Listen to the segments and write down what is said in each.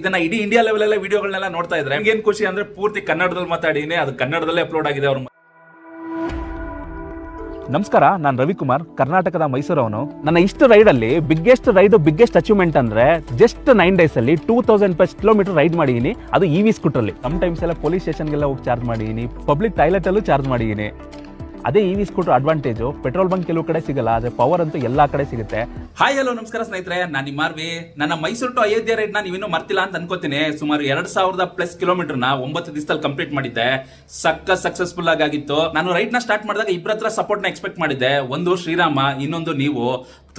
ಇದನ್ನ ಇಡೀ India level ಎಲ್ಲ ವಿಡಿಯೋಗಳನ್ನೆಲ್ಲ ನೋಡ್ತಾ ಇದ್ರೆ ಏನ್ ಖುಷಿ ಅಂದ್ರೆ ಪೂರ್ತಿ ಕನ್ನಡದಲ್ಲಿ ಮಾತಾಡಿನಿ ಅದು ಕನ್ನಡದಲ್ಲೇ ಅಪ್ಲೋಡ್ ಆಗಿದೆ ಅವ್ರ ನಮಸ್ಕಾರ, ನಾನು ರವಿಕುಮಾರ್, ಕರ್ನಾಟಕದ ಮೈಸೂರವನು ನನ್ನ ಇಷ್ಟು ರೈಡಲ್ಲಿ ಬಿಗ್ಗೆಸ್ಟ್ ರೈಡ್ ಬಿಗ್ಗೆಸ್ಟ್ ಅಚೀವ್ಮೆಂಟ್ ಅಂದ್ರೆ ಜಸ್ಟ್ ನೈನ್ ಡೇಸ್ ಅಲ್ಲಿ two thousand plus kilometre ride ಮಾಡಿದೀನಿ. ಅದು ಇ ವಿ ಅಲ್ಲಿ. ಸಮ್ ಟೈಮ್ಸ್ ಎಲ್ಲ ಪೊಲೀಸ್ ಸ್ಟೇಷನ್ಗೆಲ್ಲ ಹೋಗಿ ಚಾರ್ಜ್ ಮಾಡಿದೀನಿ. ಪಬ್ಲಿಕ್ ಟಾಯ್ಲೆಟ್ ಅಲ್ಲೂ ಚಾರ್ಜ್ ಮಾಡಿದೀನಿ. ಅದೇ EV scooter advantage petrol bunk ಕೆಲವು ಕಡೆ ಸಿಗಲ್ಲ, ಆದ್ರೆ ಪವರ್ ಅಂತೂ ಎಲ್ಲಾ ಕಡೆ ಸಿಗುತ್ತೆ. ಹಾಯ್ ಹಲೋ ನಮಸ್ಕಾರ ಸ್ನೇಹಿತರೆ. ನಾನು ನಿಮ್ಮ ಮಾರ್ವಿ ನನ್ನ ಮೈಸೂರು ಟು ಅಯೋಧ್ಯೆ ರೈಡ್ ನಾನು ಇನ್ನೂ ಮರ್ತಿಲ್ಲ ಅಂತ ಅನ್ಕೋತೀನಿ. ಸುಮಾರು ಎರಡ್ ಸಾವಿರದ ಪ್ಲಸ್ ಕಿಲೋಮೀಟರ್ನ ಒಂಬತ್ತು ದಿವಸದಲ್ಲಿ ಕಂಪ್ಲೀಟ್ ಮಾಡಿದ್ದೆ. ಸಕ್ಕ ಸಕ್ಸಸ್ಫುಲ್ ಆಗಿತ್ತು ನಾನು ರೈಡ್ನ ಸ್ಟಾರ್ಟ್ ಮಾಡಿದಾಗ ಇಬ್ಬರ ಹತ್ರ ಸಪೋರ್ಟ್ನ ಎಕ್ಸ್ಪೆಕ್ಟ್ ಮಾಡಿದ್ದೆ. ಒಂದು ಶ್ರೀರಾಮ, ಇನ್ನೊಂದು ನೀವು.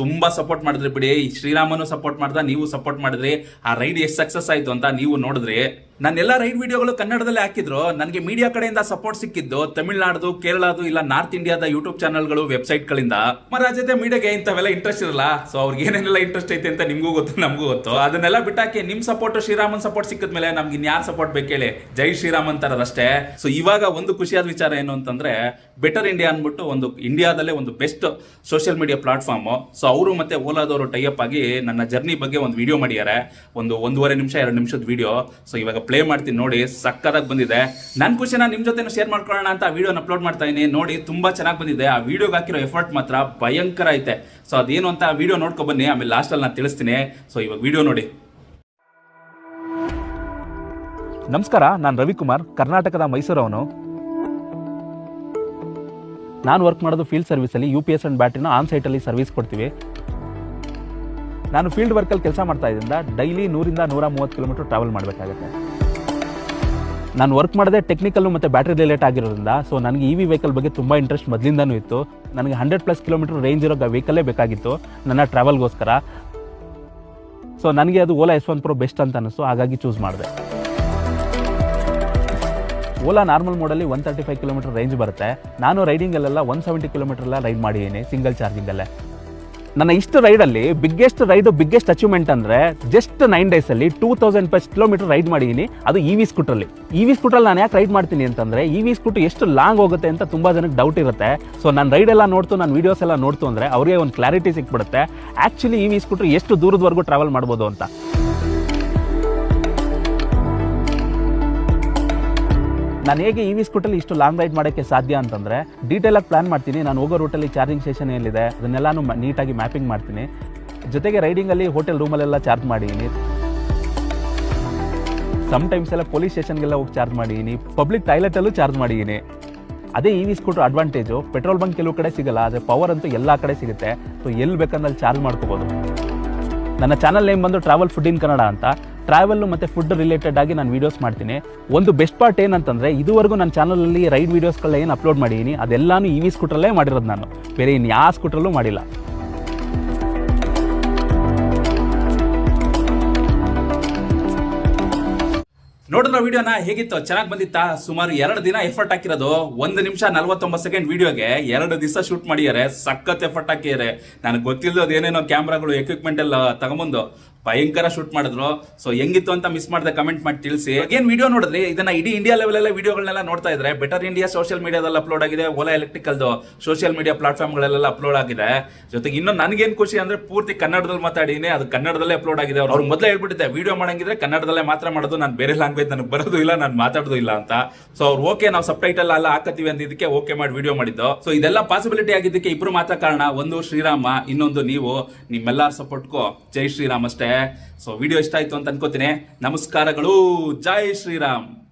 ತುಂಬಾ ಸಪೋರ್ಟ್ ಮಾಡಿದ್ರಿ ಬಿಡಿ. ಶ್ರೀರಾಮನು ಸಪೋರ್ಟ್ ಮಾಡ್ದ, ನೀವು ಸಪೋರ್ಟ್ ಮಾಡಿದ್ರಿ. ಆ ರೈಡ್ ಎಷ್ಟು ಸಕ್ಸಸ್ ಆಯ್ತು ಅಂತ ನೀವು ನೋಡಿದ್ರಿ. ನನ್ನೆಲ್ಲ ರೈಡ್ ವಿಡಿಯೋಗಳು ಕನ್ನಡದಲ್ಲೇ ಹಾಕಿದ್ರು. ನನಗೆ ಮೀಡಿಯಾ ಕಡೆಯಿಂದ ಸಪೋರ್ಟ್ ಸಿಕ್ಕಿದ್ದು ತಮಿಳ್ನಾಡು ಕೇರಳದು, ಇಲ್ಲ ನಾರ್ತ್ ಇಂಡಿಯಾದ ಯೂಟ್ಯೂಬ್ ಚಾನಲ್ಗಳು ವೆಬ್ಸೈಟ್ ಗಳಿಂದ ನಮ್ಮ ರಾಜ್ಯದ ಮೀಡಿಯಾಗೆ ಇಂಥವೆಲ್ಲ ಇಂಟ್ರೆಸ್ಟ್ ಇರಲ್ಲ. ಸೊ ಅವ್ರಿಗೆ ಏನೇನೆಲ್ಲ ಇಂಟ್ರೆಸ್ಟ್ ಐತೆ ಅಂತ ನಿಮಗೂ ಗೊತ್ತು, ನಮಗೂ ಗೊತ್ತು. ಅದನ್ನೆಲ್ಲ ಬಿಟ್ಟಾಕಿ ನಿಮ್ ಸಪೋರ್ಟ್ ಶ್ರೀರಾಮನ್ ಸಪೋರ್ಟ್ ಸಿಕ್ಕಿದ ಮೇಲೆ ನಮ್ಗೆ ಇನ್ಯಾರು ಸಪೋರ್ಟ್ ಬೇಕೇಳಿ ಜೈ ಶ್ರೀರಾಮ್ ಅಂತಾರದಷ್ಟೇ ಸೊ ಇವಾಗ ಒಂದು ಖುಷಿಯಾದ ವಿಚಾರ ಏನು ಅಂತಂದ್ರೆ ಬೆಟರ್ ಇಂಡಿಯಾ ಅಂದ್ಬಿಟ್ಟು ಒಂದು ಇಂಡಿಯಾದಲ್ಲೇ ಒಂದು best social media platform so ಅವರು ಮತ್ತೆ ಓಲಾದವರು ಟೈಅಪ್ ಆಗಿ ನನ್ನ ಜರ್ನಿ ಬಗ್ಗೆ ಒಂದು ವಿಡಿಯೋ ಮಾಡಿದ್ದಾರೆ. ಒಂದು ಒಂದೂವರೆ ನಿಮಿಷ, ಎರಡು ನಿಮಿಷದ ವಿಡಿಯೋ ಸೊ ಇವಾಗ ಪ್ಲೇ ಮಾಡ್ತೀನಿ ನೋಡಿ ಸಕ್ಕತ್ತಾಗಿ ಬಂದಿದೆ. ನನ್ನ ಖುಷಿನ ನಿಮ್ಮ ಜೊತೆ ಶೇರ್ ಮಾಡ್ಕೊಳ್ಳೋಣ ಅಂತ ಆ ವಿಡಿಯೋನ ಅಪ್ಲೋಡ್ ಮಾಡ್ತಾ ಇದ್ದೀನಿ ನೋಡಿ, ತುಂಬಾ ಚೆನ್ನಾಗಿ ಬಂದಿದೆ. ಆ ವಿಡಿಯೋಗೆ ಹಾಕಿರೋ ಎಫರ್ಟ್ ಮಾತ್ರ ಭಯಂಕರ ಐತೆ. ಸೊ ಅದೇನು ಅಂತ ವಿಡಿಯೋ ನೋಡ್ಕೊ ಬನ್ನಿ. ಆಮೇಲೆ ಲಾಸ್ಟಲ್ಲಿ ನಾನು ತಿಳಿಸ್ತೀನಿ. ಸೊ ಇವಾಗ ವಿಡಿಯೋ ನೋಡಿ. ನಮಸ್ಕಾರ, ನಾನು ರವಿಕುಮಾರ್, ಕರ್ನಾಟಕದ ಮೈಸೂರವನು ನಾನು ವರ್ಕ್ ಮಾಡೋದು ಫೀಲ್ಡ್ ಸರ್ವಿಸಲ್ಲಿ ಯು ಪಿ ಎಸ್ ಅಂಡ್ ಬ್ಯಾಟ್ರಿನ ಆನ್ ಸೈಟಲ್ಲಿ ಸರ್ವಿಸ್ ಕೊಡ್ತೀವಿ. ನಾನು ಫೀಲ್ಡ್ ವರ್ಕಲ್ಲಿ ಕೆಲಸ ಮಾಡ್ತಾ ಇದ್ದರಿಂದ ಡೈಲಿ ನೂರಿಂದ ನೂರ ಮೂವತ್ತು ಕಿಲೋಮೀಟರ್ ಟ್ರಾವೆಲ್ ಮಾಡಬೇಕಾಗುತ್ತೆ. ನಾನು ವರ್ಕ್ ಮಾಡಿದೆ ಟೆಕ್ನಿಕಲ್ಲು ಮತ್ತು ಬ್ಯಾಟ್ರಿ ರಿಲೇಟ್ ಆಗಿರೋದ್ರಿಂದ ಸೊ ನನಗೆ ಇ ವಿ ವೆಹಿಕಲ್ ಬಗ್ಗೆ ತುಂಬ ಇಂಟ್ರೆಸ್ಟ್ ಮೊದಲಿಂದನೂ ಇತ್ತು. ನನಗೆ ಹಂಡ್ರೆಡ್ ಪ್ಲಸ್ ಕಿಲೋಮೀಟರ್ ರೇಂಜ್ ಇರೋ ವೆಹಿಕಲ್ಲೇ ಬೇಕಾಗಿತ್ತು, ನನ್ನ ಟ್ರಾವೆಲ್ಗೋಸ್ಕರ ಸೊ ನನಗೆ ಅದು Ola S one pro best ಅಂತ ಅನಿಸ್ತು ಹಾಗಾಗಿ ಚೂಸ್ ಮಾಡಿದೆ. Ola normal ಮೋಡಲ್ಲಿ one thirty five kilometre range ಬರುತ್ತೆ. ನಾನು ರೈಡಿಂಗಲ್ಲೆಲ್ಲ ಒನ್ ಸೆವೆಂಟಿ ಕಿಲೋಮೀಟರ್ ಎಲ್ಲ ರೈಡ್ ಮಾಡಿದ್ದೀನಿ ಸಿಂಗಲ್ ಚಾರ್ಜಿಂಗಲ್ಲೇ ನನ್ನ ಇಷ್ಟು ರೈಡಲ್ಲಿ ಬಿಗ್ಗೆಸ್ಟ್ ರೈಡು ಬಿಗ್ಗೆಸ್ಟ್ ಅಚೀವ್ಮೆಂಟ್ ಅಂದರೆ ಜಸ್ಟ್ ನೈನ್ ಡೇಸಲ್ಲಿ two thousand plus kilometre ride ಮಾಡಿದ್ದೀನಿ ಅದು ಇ ವಿ ಸ್ಕೂಟ್ರಲ್ಲಿ ಇ ವಿ ಸ್ಕೂಟ್ರಲ್ಲಿ ನಾನು ಯಾಕೆ ರೈಡ್ ಮಾಡ್ತೀನಿ ಅಂತಂದರೆ ಇ ವಿ ಸ್ಕೂಟರ್ ಎಷ್ಟು ಲಾಂಗ್ ಹೋಗುತ್ತೆ ಅಂತ ತುಂಬ ಜನಕ್ಕೆ ಡೌಟ್ ಇರುತ್ತೆ. ಸೊ ನಾನು ರೈಡ್ ಎಲ್ಲ ನೋಡ್ತು, ನಾನು ವೀಡಿಯೋಸ್ ಎಲ್ಲ ನೋಡ್ತು ಅಂದರೆ ಅವರಿಗೆ ಒಂದು ಕ್ಲಾರಿಟಿ ಸಿಕ್ಬಿಡುತ್ತೆ. ಆ್ಯಕ್ಚುಲಿ ಇ ವಿ ಸ್ಕೂಟರ್ ಎಷ್ಟು ದೂರದವರೆಗೂ ಟ್ರಾವೆಲ್ ಮಾಡ್ಬೋದು ಅಂತ. ನಾನು ಹೇಗೆ ಇ ವಿ ಸ್ಕೂಟಲ್ಲಿ ಇಷ್ಟು ಲಾಂಗ್ ರೈಡ್ ಮಾಡೋಕ್ಕೆ ಸಾಧ್ಯ ಅಂತಂದರೆ ಡೀಟೇಲಾಗಿ ಪ್ಲಾನ್ ಮಾಡ್ತೀನಿ. ನಾನು ಹೋಗೋ ರೂಟಲ್ಲಿ ಚಾರ್ಜಿಂಗ್ ಸ್ಟೇಷನ್ ಎಲ್ಲಿದೆ ಅದನ್ನೆಲ್ಲಾನು ನೀಟಾಗಿ ಮ್ಯಾಪಿಂಗ್ ಮಾಡ್ತೀನಿ. ಜೊತೆಗೆ ರೈಡಿಂಗಲ್ಲಿ ಹೋಟೆಲ್ ರೂಮಲ್ಲೆಲ್ಲ ಚಾರ್ಜ್ ಮಾಡಿದ್ದೀನಿ ಸಮ್ ಟೈಮ್ಸ್ ಎಲ್ಲ ಪೊಲೀಸ್ ಸ್ಟೇಷನ್ಗೆಲ್ಲ ಹೋಗಿ ಚಾರ್ಜ್ ಮಾಡಿದ್ದೀನಿ ಪಬ್ಲಿಕ್ ಟಾಯ್ಲೆಟಲ್ಲೂ ಚಾರ್ಜ್ ಮಾಡಿದ್ದೀನಿ ಅದೇ E V scooter advantage petrol bunk ಕೆಲವು ಕಡೆ ಸಿಗಲ್ಲ, ಆದರೆ ಪವರ್ ಅಂತೂ ಎಲ್ಲ ಕಡೆ ಸಿಗುತ್ತೆ. ಸೊ ಎಲ್ಲಿ ಬೇಕಂದ್ರೆ ಚಾರ್ಜ್ ಮಾಡ್ಕೋಬೋದು. ನನ್ನ ಚಾನಲ್ ನೇಮ್ ಬಂದು ಟ್ರಾವೆಲ್ ಫುಡ್ ಇನ್ ಕನ್ನಡ ಅಂತ. ಟ್ರಾವೆಲ್ ಮತ್ತೆ ಫುಡ್ ರಿಲೇಟೆಡ್ ಆಗಿ ನಾನು ವೀಡಿಯೋಸ್ ಮಾಡ್ತೀನಿ. ಒಂದು ಬೆಸ್ಟ್ ಪಾರ್ಟ್ ಏನಂತಂದ್ರೆ, ಇದುವರೆಗೂ ನನ್ನ ಚಾನಲಲ್ಲಿ ರೈಡ್ ವೀಡಿಯೋಸ್ಗಳನ್ನ ಏನು ಅಪ್ಲೋಡ್ ಮಾಡಿದ್ದೀನಿ ಅದೆಲ್ಲಾನು ಇ ವಿ ಸ್ಕೂಟ್ರಲ್ಲೇ ಮಾಡಿರೋದು ನಾನು. ಬೇರೆ ಇನ್ನು ಯಾವ ಸ್ಕೂಟ್ರಲ್ಲೂ ಮಾಡಿಲ್ಲ. ನೋಡಿದ್ರ ವಿಡಿಯೋನ ಹೇಗಿತ್ತು? ಚೆನ್ನಾಗಿ ಬಂದಿತ್ತಾ? ಸುಮಾರು ಎರಡು ದಿನ ಎಫರ್ಟ್ ಹಾಕಿರೋದು. ಒಂದು ನಿಮಿಷ ನಲ್ವತ್ತೊಂಬತ್ತು ಸೆಕೆಂಡ್ ವಿಡಿಯೋಗೆ ಎರಡು ದಿವಸ ಶೂಟ್ ಮಾಡಿದ್ದಾರೆ. ಸಖತ್ ಎಫರ್ಟ್ ಹಾಕಿದ್ದಾರೆ. ನನಗೆ ಗೊತ್ತಿಲ್ಲದ ಏನೇನೋ ಕ್ಯಾಮ್ರಾಗಳು ಎಕ್ವಿಪ್ಮೆಂಟ್ ಎಲ್ಲ ತಗೊಂಬಂದು. ಭಯಂಕರ ಶೂಟ್ ಮಾಡಿದ್ರು. ಸೊ ಹೆಂಗಿತ್ತು ಅಂತ ಮಿಸ್ ಮಾಡಿದೆ ಕಮೆಂಟ್ ಮಾಡಿ ತಿಳಿಸಿ. ಏನ್ ವಿಡಿಯೋ ನೋಡಿದ್ರಿ? ಇದನ್ನ ಇಡೀ ಇಂಡಿಯಾ ಲೆವೆಲ್ ಎಲ್ಲ ವಿಡಿಯೋಗಳನ್ನೆಲ್ಲ ನೋಡ್ತಾ ಇದ್ರೆ ಬೆಟರ್ ಇಂಡಿಯಾ ಸೋಷಿಯಲ್ ಮೀಡಿಯಾದಲ್ಲಿ ಅಪ್ಲೋಡ್ ಆಗಿದೆ ಓಲಾ ಎಲೆಕ್ಟ್ರಿಕಲ್ದು ಸೋಷಿಯಲ್ ಮೀಡಿಯಾ ಪ್ಲಾಟ್ಫಾರ್ಮ್ಗಳೆಲ್ಲ ಅಪ್ಲೋಡ್ ಆಗಿದೆ. ಜೊತೆಗೆ ಇನ್ನೂ ನನಗೇನು ಖುಷಿ ಅಂದ್ರೆ ಪೂರ್ತಿ ಕನ್ನಡದಲ್ಲಿ ಮಾತಾಡಿನಿ ಅದು ಕನ್ನಡದಲ್ಲೇ ಅಪ್ಲೋಡ್ ಆಗಿದೆ. ಅವ್ರು ಮೊದಲೇ ಹೇಳ್ಬಿಟ್ಟಿದ್ದೆ ವಿಡಿಯೋ ಮಾಡಂಗಿದ್ರೆ ಕನ್ನಡದಲ್ಲೇ ಮಾತ್ರ ಮಾಡೋದು, ನಾನು ಬೇರೆ ಲ್ಯಾಂಗ್ವೇಜ್ ನನಗೆ ಬರೋದು ಇಲ್ಲ, ನಾನು ಮಾತಾಡೋದು ಇಲ್ಲ ಅಂತ. ಸೊ ಅವ್ರು ಓಕೆ ನಾವು ಸಬ್ ಟೈಟಲ್ ಎಲ್ಲ ಹಾಕತ್ತೀವಿ ಅಂದಿದ್ದಕ್ಕೆ ಓಕೆ ಮಾಡಿ ವಿಡಿಯೋ ಮಾಡಿದ್ದು. ಸೊ ಇದೆಲ್ಲ ಪಾಸಿಬಿಲಿಟಿ ಆಗಿದ್ದಕ್ಕೆ ಇಬ್ರು ಮಾತ್ರ ಕಾರಣ, ಒಂದು ಶ್ರೀರಾಮ, ಇನ್ನೊಂದು ನೀವು. ನಿಮ್ಮೆಲ್ಲರ ಸಪೋರ್ಟ್ಗೂ ಜೈ ಶ್ರೀರಾಮ್ ಅಷ್ಟೇ. ಸೊ ವಿಡಿಯೋ ಇಷ್ಟ ಆಯ್ತು ಅಂತ ಅನ್ಕೋತೀನಿ. ನಮಸ್ಕಾರಗಳು. ಜೈ ಶ್ರೀರಾಮ್.